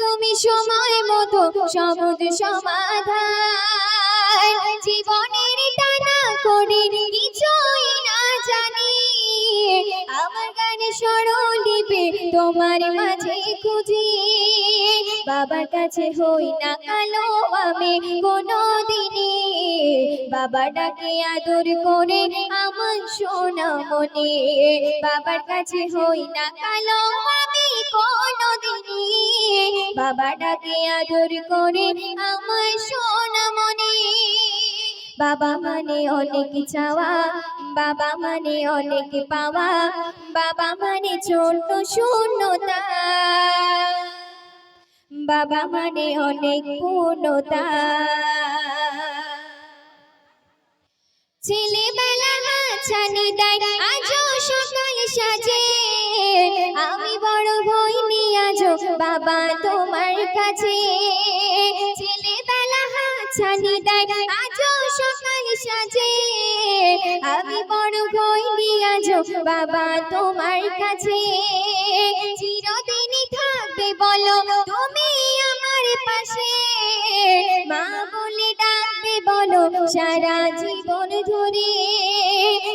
তুমি সময় মতো সবুজ সমাধান। জীবনের টানা করে কিছুই না জানি। আমার গানে স্মরণিপে তোমার মাঝে খুঁজি। বাবার কাছে হই না কালো আমি কোনো দিনই বাবা ডাকে আদর করে আমার সোনা মনে। বাবার কাছে হই না কালো আমি কোনো দিনই বাবা ডাকে আদর করে আমার সোনা মনে। বাবা মানে অনেক চাওয়া, বাবা মানে অনেক পাওয়া, বাবা মানে ছোট শূন্যতা। বাবা মানে অনেক পূর্ণতা। ছেলেবেলা হাছানি দেয় আজও সকাল সাজে। আমি বড় বাবা তোমার কাছে। ছেলেবেলা দেয় সকাল সাজে। আমি বড় হইনি বাবা তোমার কাছে। চিরদিনই থাকবে বলো তুমি আমার পাশে। মা বলে ডাকবে বলো সারা জীবন ধরে।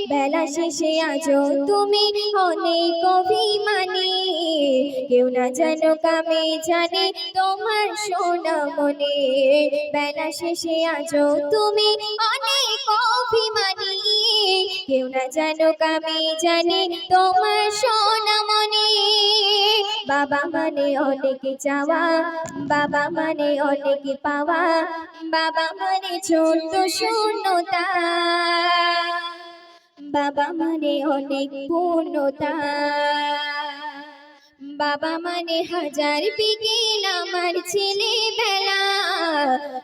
বেলা শেষে আজও তুমি অনেক অভিমানী। কেউ না যেন কামে জানে তোমার সোনা মনে। বেলা শেষে আজও তুমি অনেক অভিমানী। কেউ না যেন কামে জানে তোমার সোনা মনে। বাবা মানে অনেক চাওয়া, বাবা মানে অনেক পাওয়া, বাবা মানে ছোট শূন্যতা। বাবা মানে অনেক পূর্ণতা। বাবা মানে হাজার বিকেল আমার ছেলেবেলা।